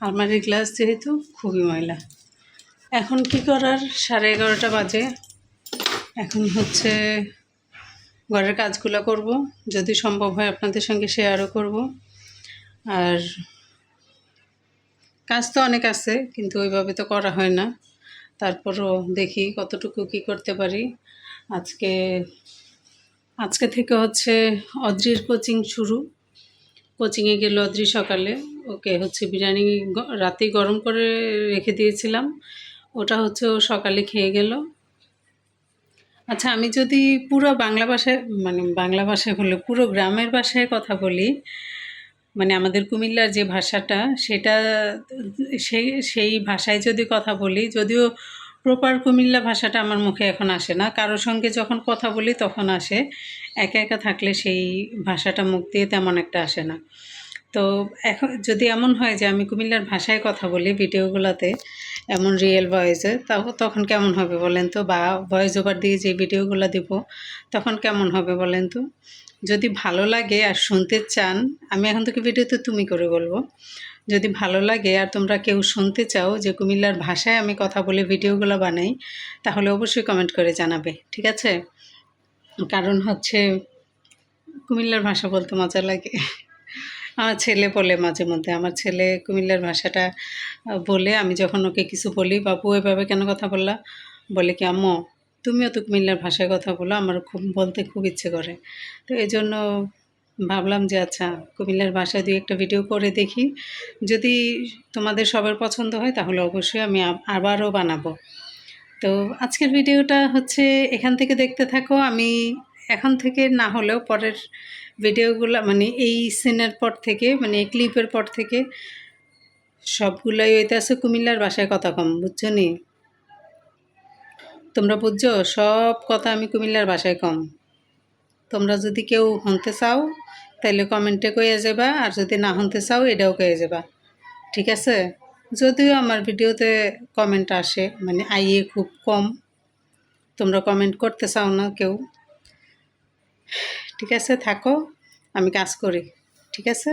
আলমারির গ্লাস যেহেতু খুবই ময়লা। এখন কি করার? সাড়ে এগারোটা বাজে। এখন হচ্ছে ঘরের কাজগুলো করব। যদি সম্ভব হয় আপনাদের সঙ্গে শেয়ারও করব। আর কাজ তো অনেক আছে, কিন্তু ওইভাবে তো করা হয় না। তারপরও দেখি কতটুকু কি করতে পারি। আজকে আজকে থেকে হচ্ছে অদ্রির কোচিং শুরু। কোচিংয়ে গেল অদ্রি সকালে। ওকে হচ্ছে বিরিয়ানি রাতেই গরম করে রেখে দিয়েছিলাম। ওটা হচ্ছে ও সকালে খেয়ে গেল। আচ্ছা আমি যদি পুরো বাংলা ভাষায় মানে বাংলা ভাষায় হলে, পুরো গ্রামের ভাষায় কথা বলি মানে আমাদের কুমিল্লার যে ভাষাটা, সেটা সেই সেই ভাষায় যদি কথা বলি, যদিও প্রপার কুমিল্লা ভাষাটা আমার মুখে এখন আসে না। কারোর সঙ্গে যখন কথা বলি, তখন আসে। একা একা থাকলে সেই ভাষাটা মুখ দিয়ে তেমন একটা আসে না। তো এখন যদি এমন হয় যে আমি কুমিল্লার ভাষায় কথা বলি ভিডিওগুলোতে, এমন রিয়েল ভয়েসে তাও তখন কেমন হবে বলেন তো? বা ভয়েস ওভার দিয়ে যে ভিডিওগুলো দিব, তখন কেমন হবে বলেন তো? যদি ভালো লাগে আর শুনতে চান, আমি এখন থেকে ভিডিওতে তুমি করে বলব। যদি ভালো লাগে আর তোমরা কেউ শুনতে চাও যে কুমিল্লার ভাষায় আমি কথা বলে ভিডিওগুলো বানাই, তাহলে অবশ্যই কমেন্ট করে জানাবে, ঠিক আছে? কারণ হচ্ছে কুমিল্লার ভাষা বলতে মজা লাগে। আমার ছেলে বলে মাঝে মধ্যে, আমার ছেলে কুমিল্লার ভাষাটা বলে আমি যখন ওকে কিছু বলি, বাবু, এভাবে কেন কথা বললা? বলে কি, আম্মু, তুমিও তো কুমিল্লার ভাষায় কথা বলো, আমার খুব, বলতে খুব ইচ্ছে করে। তো এই জন্য ভাবলাম যে আচ্ছা কুমিল্লার ভাষায় দুই একটা ভিডিও করে দেখি। যদি তোমাদের সবার পছন্দ হয়, তাহলে অবশ্যই আমি আবারও বানাবো। তো আজকের ভিডিওটা হচ্ছে এখান থেকে দেখতে থাকো। আমি এখন থেকে না হলেও পরের ভিডিওগুলো মানে এই সিনের পর থেকে মানে ক্লিপের পর থেকে সবগুলাই হইতে আছে কুমিল্লার বাসায় কথা কম, বুঝছ নি? তোমরা বুঝছ? সব কথা আমি কুমিল্লার বাসায় কম। তোমরা যদি কেউ শুনতে চাও তাহলে কমেন্টে কয়ে যাবা আর যদি না শুনতে চাও, এটাও কয়ে যাবা ঠিক আছে? যদিও আমার ভিডিওতে কমেন্ট আসে মানে আইয়ে খুব কম। তোমরা কমেন্ট করতে চাও না কেউ। ঠিক আছে, থাকো, আমি কাজ করি। ঠিক আছে?